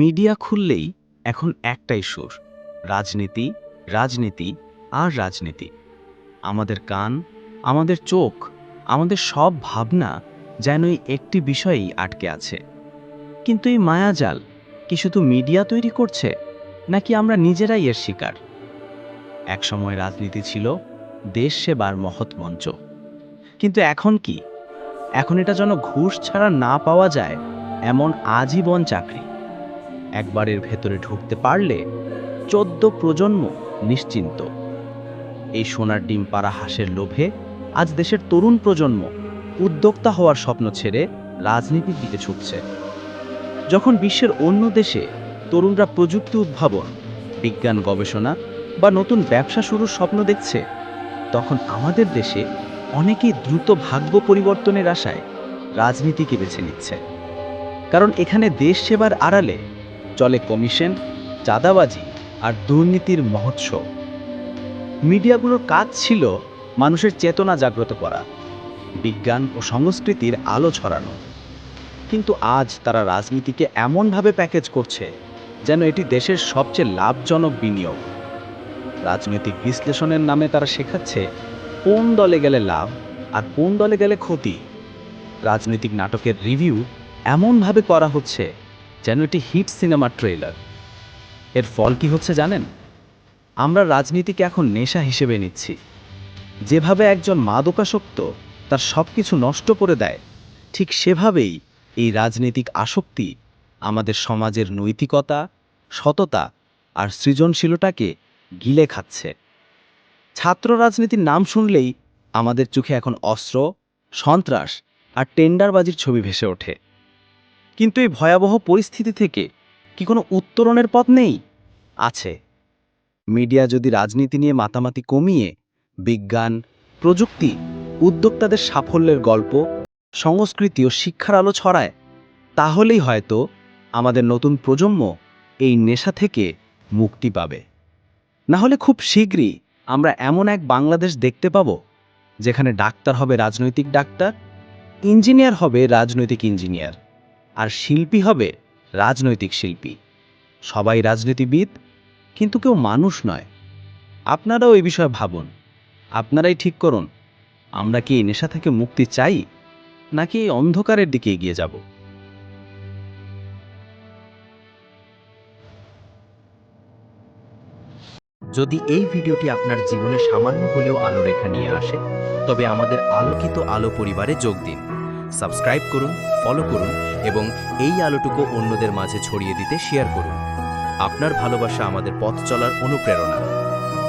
Media খুললেই এখন একটাই সুর, রাজনীতি রাজনীতি আর রাজনীতি। আমাদের কান, আমাদের চোখ, আমাদের সব ভাবনা যেন এই একটি বিষয়েই আটকে আছে। কিন্তু এই মায়াজাল কি শুধু মিডিয়া তৈরি করছে, নাকি আমরা নিজেরাই এর শিকার? একসময় রাজনীতি ছিল দেশ সেবার মহৎ মঞ্চ। কিন্তু এখন কি? এখন এটা যেন ঘুষ ছাড়া না পাওয়া যায় এমন আজীবন চাকরি। একবারের ভেতরে ঢুকতে পারলে চোদ্দ প্রজন্ম নিশ্চিন্ত। এই সোনার ডিম পাড়া হাঁসের লোভে আজ দেশের তরুণ প্রজন্ম উদ্যোক্তা হওয়ার স্বপ্ন ছেড়ে রাজনীতির দিকে ছুটছে। যখন বিশ্বের অন্য দেশে তরুণরা প্রযুক্তি উদ্ভাবন, বিজ্ঞান গবেষণা বা নতুন ব্যবসা শুরুর স্বপ্ন দেখছে, তখন আমাদের দেশে অনেকেই দ্রুত ভাগ্য পরিবর্তনের আশায় রাজনীতিকে বেছে নিচ্ছে। কারণ এখানে দেশ সেবার আড়ালে চলে কমিশন, চাঁদাবাজি আর দুর্নীতির মহোৎসব। মিডিয়াগুলোর কাজ ছিল মানুষের চেতনা জাগ্রত করা, বিজ্ঞান ও সংস্কৃতির আলো ছড়ানো। কিন্তু আজ তারা রাজনীতিকে এমনভাবে প্যাকেজ করছে যেন এটি দেশের সবচেয়ে লাভজনক বিনিয়োগ। রাজনৈতিক বিশ্লেষণের নামে তারা শেখাচ্ছে, কোন দলে গেলে লাভ আর কোন দলে গেলে ক্ষতি। রাজনৈতিক নাটকের রিভিউ এমনভাবে করা হচ্ছে যেন এটি হিট সিনেমার ট্রেলার এর ফল কি হচ্ছে জানেন? আমরা রাজনীতিকে এখন নেশা হিসেবে নিচ্ছি। যেভাবে একজন মাদকাসক্ত তার সব কিছু নষ্ট করে দেয়, ঠিক সেভাবেই এই রাজনৈতিক আসক্তি আমাদের সমাজের নৈতিকতা, সততা আর সৃজনশীলতাকে গিলে খাচ্ছে। ছাত্র রাজনীতির নাম শুনলেই আমাদের চোখে এখন অস্ত্র, সন্ত্রাস আর টেন্ডারবাজির ছবি ভেসে ওঠে। কিন্তু এই ভয়াবহ পরিস্থিতি থেকে কি কোনো উত্তরণের পথ নেই? আছে। মিডিয়া যদি রাজনীতি নিয়ে মাতামাতি কমিয়ে বিজ্ঞান, প্রযুক্তি, উদ্যোক্তাদের সাফল্যের গল্প, সংস্কৃতি ও শিক্ষার আলো ছড়ায়, তাহলেই হয়তো আমাদের নতুন প্রজন্ম এই নেশা থেকে মুক্তি পাবে। না হলে খুব শীঘ্রই আমরা এমন এক বাংলাদেশ দেখতে পাব, যেখানে ডাক্তার হবে রাজনৈতিক ডাক্তার, ইঞ্জিনিয়ার হবে রাজনৈতিক ইঞ্জিনিয়ার। আর শিল্পী হবে রাজনৈতিক শিল্পী। সবাই রাজনীতিবিদ, কিন্তু কেউ মানুষ নয়। আপনারাও এই বিষয়ে ভাবুন। আপনারাই ঠিক করুন, আমরা কি এই নেশা থেকে মুক্তি চাই, নাকি এই অন্ধকারের দিকে এগিয়ে যাব? যদি এই ভিডিওটি আপনার জীবনে সামান্য হলেও আলো রেখা নিয়ে আসে, তবে আমাদের আলোকিত আলো পরিবারে যোগ দিন। সাবস্ক্রাইব করুন ফলো করুন এবং এই আলোটুকু অন্যদের মাঝে ছড়িয়ে দিতে শেয়ার করুন। আপনার ভালোবাসা আমাদের পথ চলার অনুপ্রেরণা।